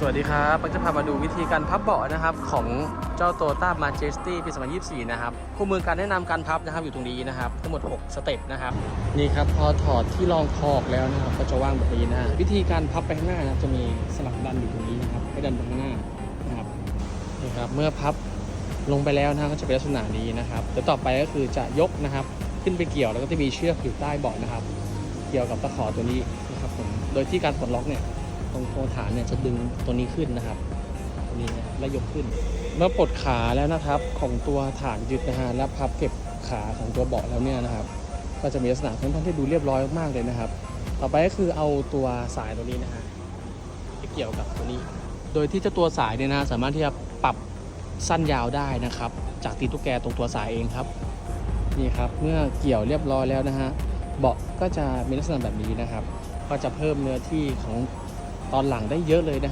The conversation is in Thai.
สวัสดีครับผมจะพามาดูวิธีการพับเบาะนะครับของเจ้า Toyota Majesty ปี2024 นะครับคู่มือการแนะนำการพับนะครับอยู่ตรงนี้นะครับทั้งหมด 6 สเต็ปนะครับนี่ครับพอถอดที่รองคอออกแล้วนะครับก็จะว่างแบบนี้นะวิธีการพับไปข้างหน้านะครับจะมีสลักดันอยู่ตรงนี้นะครับให้ดันไปข้างหน้านะครับนี่ครับเมื่อพับลงไปแล้วนะฮะก็จะเป็นลักษณะนี้นะครับเดี๋ยวต่อไปก็คือจะยกนะครับขึ้นไปเกี่ยวแล้วก็จะมีเชือกอยู่ใต้เบาะนะครับ เกี่ยวกับตะขอตัวนี้นะครับผมโดยที่การปลดล็อกเนี่ย ตรงโครงฐานเนี่ยจะดึงตัวนี้ขึ้นนะครับนี้นะและยกขึ้น เมื่อปลดขาแล้วนะครับ ของตัวฐานยึดนะฮะและพับเก็บขาของตัวเบาะแล้วเนี่ยนะครับ ก็จะมีลักษณะค่อนข้างที่ดูเรียบร้อยมากเลยนะครับ ต่อไปก็คือเอาตัวสายตัวนี้นะฮะไปเกี่ยวกับตัวนี้ โดยที่เจ้าตัวสายเนี่ยนะสามารถที่จะปรับสั้นยาวได้นะครับ จากตีตุ๊กแกตรงตัวสายเองครับนี่ครับเมื่อเกี่ยวเรียบร้อยแล้วนะฮะเบาะก็จะมีลักษณะแบบนี้นะครับ ก็จะเพิ่มเนื้อที่ของ ตอนหลังได้เยอะเลยนะฮะ